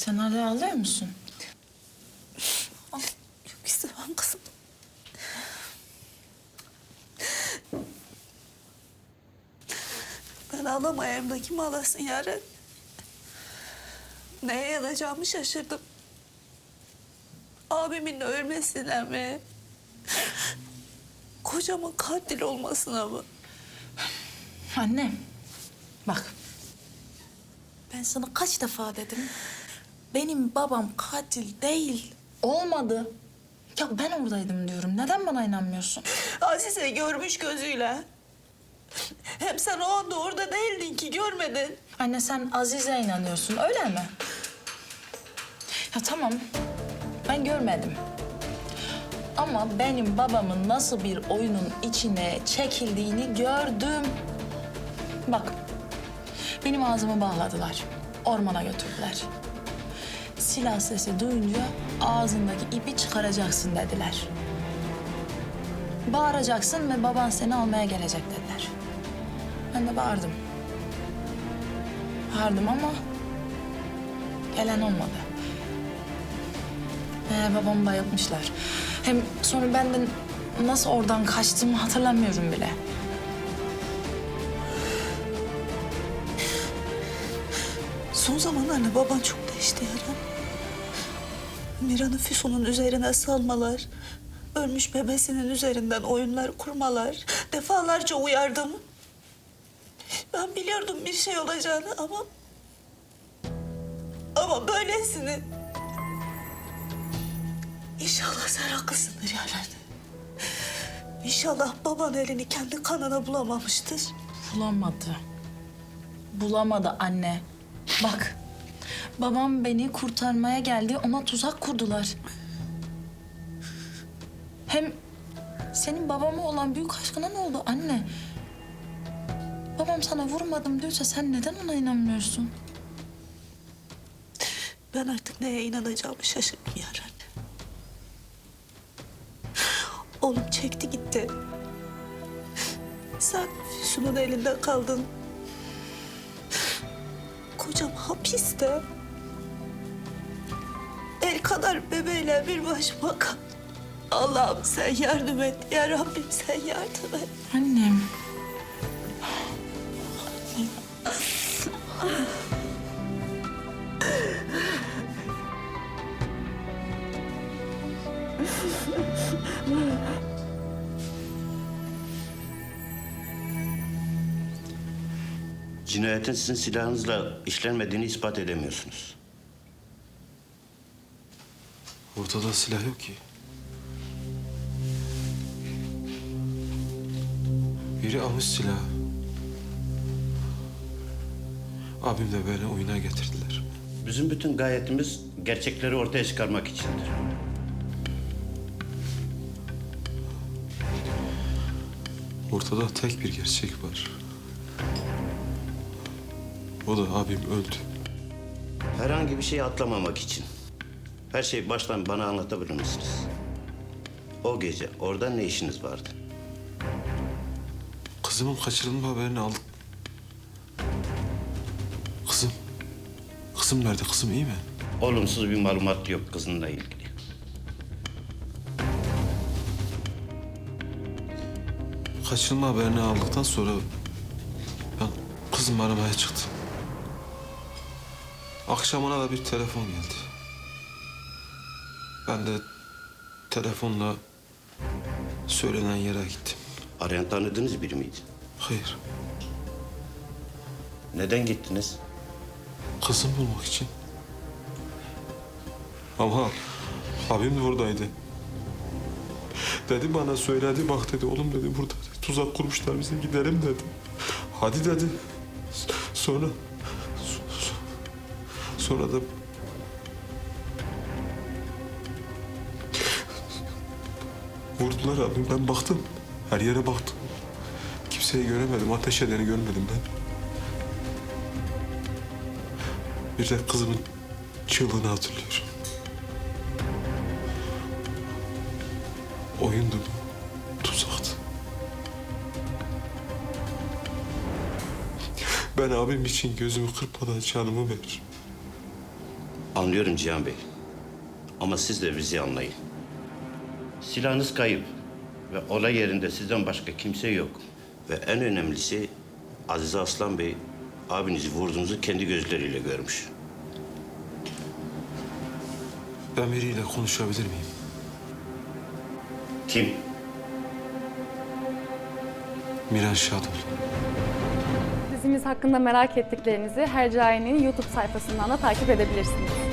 Sen hala ağlıyor musun? Çok istemem kızım. Ben ağlamayayım da kim ağlasın yarın? Neye yanacağımı şaşırdım. Abimin ölmesine mi? Kocamın katil olmasına mı? Anne, bak. Ben sana kaç defa dedim. Benim babam katil değil. Olmadı. Ya ben oradaydım diyorum. Neden bana inanmıyorsun? Azize görmüş gözüyle. Hem sen o anda orada değildin ki görmedin. Anne sen Azize inanıyorsun öyle mi? Ya tamam. Ben görmedim. Ama benim babamın nasıl bir oyunun içine çekildiğini gördüm. Bak. Benim ağzımı bağladılar. Ormana götürdüler. Silah sesi duyunca ağzındaki ipi çıkaracaksın dediler. Bağıracaksın ve baban seni almaya gelecek dediler. Ben de bağırdım. Bağırdım ama gelen olmadı. Ee, babamı bayıltmışlar. Hem sonra ben de nasıl oradan kaçtığımı hatırlamıyorum bile. Son zamanlarda baban çok değişti Yaren. Miran'ı Füsun'un üzerine salmalar, ölmüş bebesinin üzerinden oyunlar kurmalar, defalarca uyardım. Ben biliyordum bir şey olacağını ama... Ama böylesini... İnşallah sen haklısındır Yaren. İnşallah baban elini kendi kanına bulamamıştır. Bulamadı. Bulamadı anne. Bak. Babam beni kurtarmaya geldi. Ona tuzak kurdular. Hem senin babama olan büyük aşkına ne oldu anne? Babam sana vurmadım diyorsa sen neden ona inanmıyorsun? Ben artık neye inanacağımı şaşırdım Yaren. Oğlum çekti gitti. Sen Füsun'un elinde kaldın. Kocam hapiste. El kadar bebeğiyle bir başıma kal. Allah'ım sen yardım et. Ya Rabbim sen yardım et. Annem. Cinayetin sizin silahınızla işlenmediğini ispat edemiyorsunuz. Ortada silah yok ki. Biri almış silahı. Abim de beni oyuna getirdiler. Bizim bütün gayetimiz gerçekleri ortaya çıkarmak içindir. Ortada tek bir gerçek var. O da abim öldü. Herhangi bir şeyi atlamamak için. Her şeyi baştan bana anlatabilir misiniz? O gece orada ne işiniz vardı? Kızımın kaçırılma haberini aldık. Kızım. Kızım nerede? Kızım iyi mi? Olumsuz bir malumat yok kızınla ilgili. Kaçırılma haberini aldıktan sonra ben kızımı aramaya çıktım. Akşamına da bir telefon geldi. Ben de telefonla söylenen yere gittim. Arayan tanıdığınız biri miydi? Hayır, Neden gittiniz? kızım bulmak için. Ama abim de oradaydı. Dedi bana söyledi bak dedi oğlum dedi burada dedi, tuzak kurmuşlar bize gidelim dedi. Hadi dedi. Sonra so- so- sonra da vurdular abim ben baktım. Her yere baktım. Kimseyi göremedim. Ateş edeni görmedim ben. Bir de kızımın çığlığını hatırlıyorum. Oyundu bu. Tuzaktı. Ben abim için gözümü kırpmadan canımı veririm. Anlıyorum Cihan Bey. Ama siz de bizi anlayın. Silahınız kayıp. Ve olay yerinde sizden başka kimse yok. Ve en önemlisi Azize Aslan Bey abinizi vurduğunuzu kendi gözleriyle görmüş. Ben biriyle konuşabilir miyim? Kim? Miran Şadol. Dizimiz hakkında merak ettiklerinizi Hercai'nin YouTube sayfasından da takip edebilirsiniz.